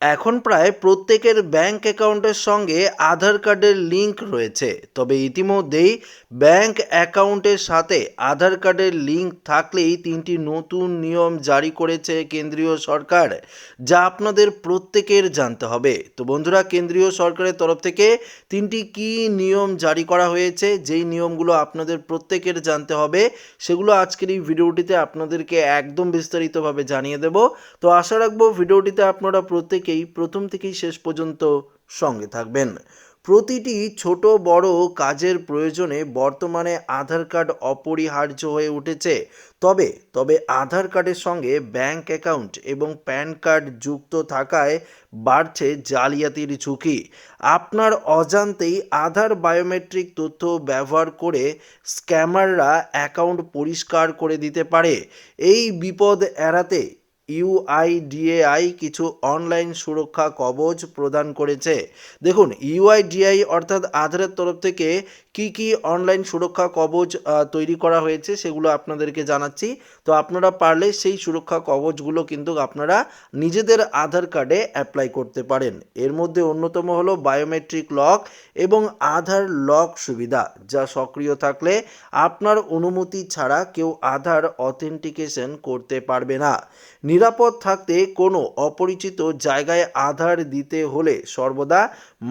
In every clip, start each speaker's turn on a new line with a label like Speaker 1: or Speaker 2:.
Speaker 1: এখন প্রায় প্রত্যেকের ব্যাংক অ্যাকাউন্টের সঙ্গে আধার কার্ডের লিংক রয়েছে। তবে ইতিমধ্যেই ব্যাংক অ্যাকাউন্টের সাথে আধার কার্ডের লিংক থাকলেই তিনটি নতুন নিয়ম জারি করেছে কেন্দ্রীয় সরকার, যা আপনাদের প্রত্যেকের জানতে হবে। তো বন্ধুরা, কেন্দ্রীয় সরকারের তরফ থেকে তিনটি কি নিয়ম জারি করা হয়েছে, যেই নিয়মগুলো আপনাদের প্রত্যেকের জানতে হবে, সেগুলো আজকের এই ভিডিওটিতে আপনাদেরকে একদম বিস্তারিতভাবে জানিয়ে দেব। তো আশা রাখব, ভিডিওটিতে আপনারা প্রত্যেকেই প্রথম থেকেই শেষ পর্যন্ত সঙ্গে থাকবেন। প্রতিটি ছোট বড় কাজের প্রয়োজনে বর্তমানে আধার কার্ড অপরিহার্য হয়ে উঠেছে। তবে তবে আধার কার্ডের সঙ্গে ব্যাংক অ্যাকাউন্ট এবং প্যান কার্ড যুক্ত থাকায় বাড়ছে জালিয়াতির ঝুঁকি। আপনার অজান্তেই আধার বায়োমেট্রিক তথ্য ব্যবহার করে স্ক্যামাররা অ্যাকাউন্ট পরিষ্কার করে দিতে পারে। এই বিপদ এড়াতে ইউআইডিএআই কিছু অনলাইন সুরক্ষা কবচ প্রদান করেছে। দেখুন ইউআইডিআই অর্থাৎ আধারের তরফ থেকে কি কি অনলাইন সুরক্ষা কবচ তৈরি করা হয়েছে সেগুলো আপনাদেরকে জানাচ্ছি। তো আপনারা পারলে সেই সুরক্ষা কবচগুলো কিন্তু আপনারা নিজেদের আধার কার্ডে অ্যাপ্লাই করতে পারেন। এর মধ্যে অন্যতম হলো বায়োমেট্রিক লক এবং আধার লক সুবিধা, যা সক্রিয় থাকলে আপনার অনুমতি ছাড়া কেউ আধার অথেন্টিকেশন করতে পারবে না। নিরাপদ থাকতে কোনো অপরিচিত জায়গায় আধার দিতে হলে সর্বদা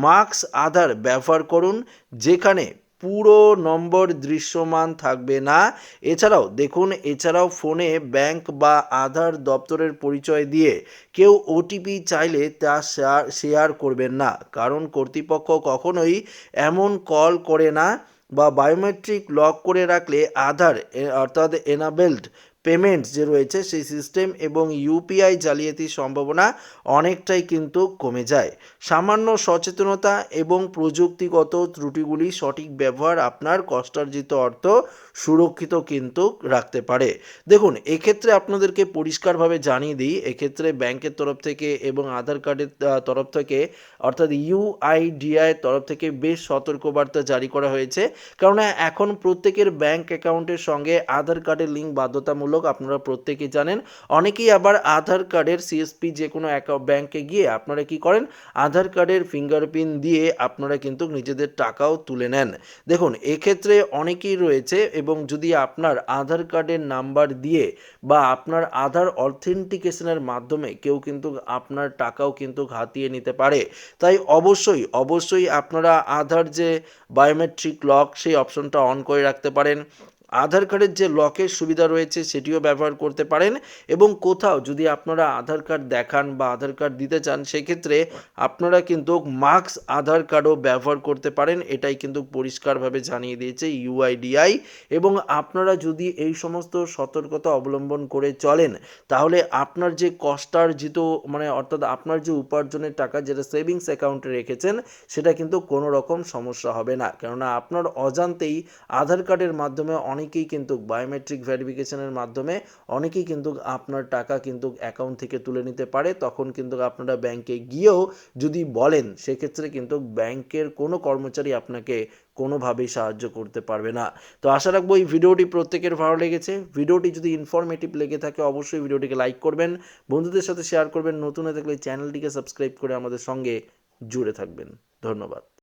Speaker 1: মাস্ক আধার ব্যবহার করুন, যেখানে পুরো নম্বর দৃশ্যমান থাকবে না। এছাড়াও দেখুন, এছাড়াও ফোনে ব্যাংক বা আধার দপ্তরের পরিচয় দিয়ে কেউ ওটিপি চাইলে তা শেয়ার শেয়ার করবেন না। কারণ কর্তৃপক্ষ কখনোই এমন কল করে না বা বায়োমেট্রিক লক করে রাখলে আধার অর্থাৎ এনাবেলড পেমেন্ট যে রয়েছে সেই সিস্টেম এবং ইউপিআই জালিয়াতির সম্ভাবনা অনেকটাই কিন্তু কমে যায়। সামান্য সচেতনতা এবং প্রযুক্তিগত ত্রুটিগুলি সঠিক ব্যবহার আপনার কষ্টার্জিত অর্থ সুরক্ষিত কিন্তু রাখতে পারে। দেখুন, এক্ষেত্রে আপনাদেরকে পরিষ্কারভাবে জানিয়ে দিই, এক্ষেত্রে ব্যাংকের তরফ থেকে এবং আধার কার্ডের তরফ থেকে অর্থাৎ ইউআইডিআই তরফ থেকে বেশ সতর্কবার্তা জারি করা হয়েছে। কেননা এখন প্রত্যেকের ব্যাংক অ্যাকাউন্টের সঙ্গে আধার কার্ডের লিঙ্ক বাধ্যতামূলক আপনারা প্রত্যেকেই জানেন। অনেকেই আবার আধার কার্ডের সিএসপি যে কোনো ব্যাংকে গিয়ে আপনারা কি করেন? আধার কার্ডের ফিঙ্গারপ্রিন্ট দিয়ে আপনারা কিন্তু নিজেদের টাকাও তুলে নেন। দেখুন, এক্ষেত্রে অনেকেই রয়েছে এবং যদি আপনার আধার কার্ডের নাম্বার দিয়ে বা আপনার আধার অথেন্টিকেশনের মাধ্যমে কেউ কিন্তু আপনার টাকাও কিন্তু হাতিয়ে নিতে পারে। তাই অবশ্যই অবশ্যই আপনারা আধার যে বায়োমেট্রিক লক সেই অপশনটা অন করে রাখতে পারেন। আধার কার্ডের যে লকের সুবিধা রয়েছে সেটিও ব্যবহার করতে পারেন এবং কোথাও যদি আপনারা আধার কার্ড দেখান বা আধার কার্ড দিতে চান, সেক্ষেত্রে আপনারা কিন্তু মার্কস আধার কার্ডও ব্যবহার করতে পারেন। এটাই কিন্তু পরিষ্কারভাবে জানিয়ে দিয়েছে ইউআইডিআই। এবং আপনারা যদি এই সমস্ত সতর্কতা অবলম্বন করে চলেন, তাহলে আপনার যে কষ্টার্জিত মানে অর্থাৎ আপনার যে উপার্জনের টাকা যেটা সেভিংস অ্যাকাউন্টে রেখেছেন, সেটা কিন্তু কোনো রকম সমস্যা হবে না। কেননা আপনার অজান্তেই আধার কার্ডের মাধ্যমে অনেকেই কিন্তু বায়োমেট্রিক ভেরিফিকেশনের মাধ্যমে অনেকেই কিন্তু আপনার টাকা কিন্তু অ্যাকাউন্ট থেকে তুলে নিতে পারে। তখন কিন্তু আপনারা ব্যাংকে গিয়েও যদি বলেন, সেক্ষেত্রে কিন্তু ব্যাংকের কোনো কর্মচারী আপনাকে কোনোভাবেই সাহায্য করতে পারবে না। তো আশা রাখব এই ভিডিওটি প্রত্যেকের ভালো লেগেছে। ভিডিওটি যদি ইনফরমেটিভ লেগে থাকে, অবশ্যই ভিডিওটিকে লাইক করবেন, বন্ধুদের সাথে শেয়ার করবেন, নতুন হয়ে থাকলে চ্যানেলটিকে সাবস্ক্রাইব করে আমাদের সঙ্গে জুড়ে থাকবেন। ধন্যবাদ।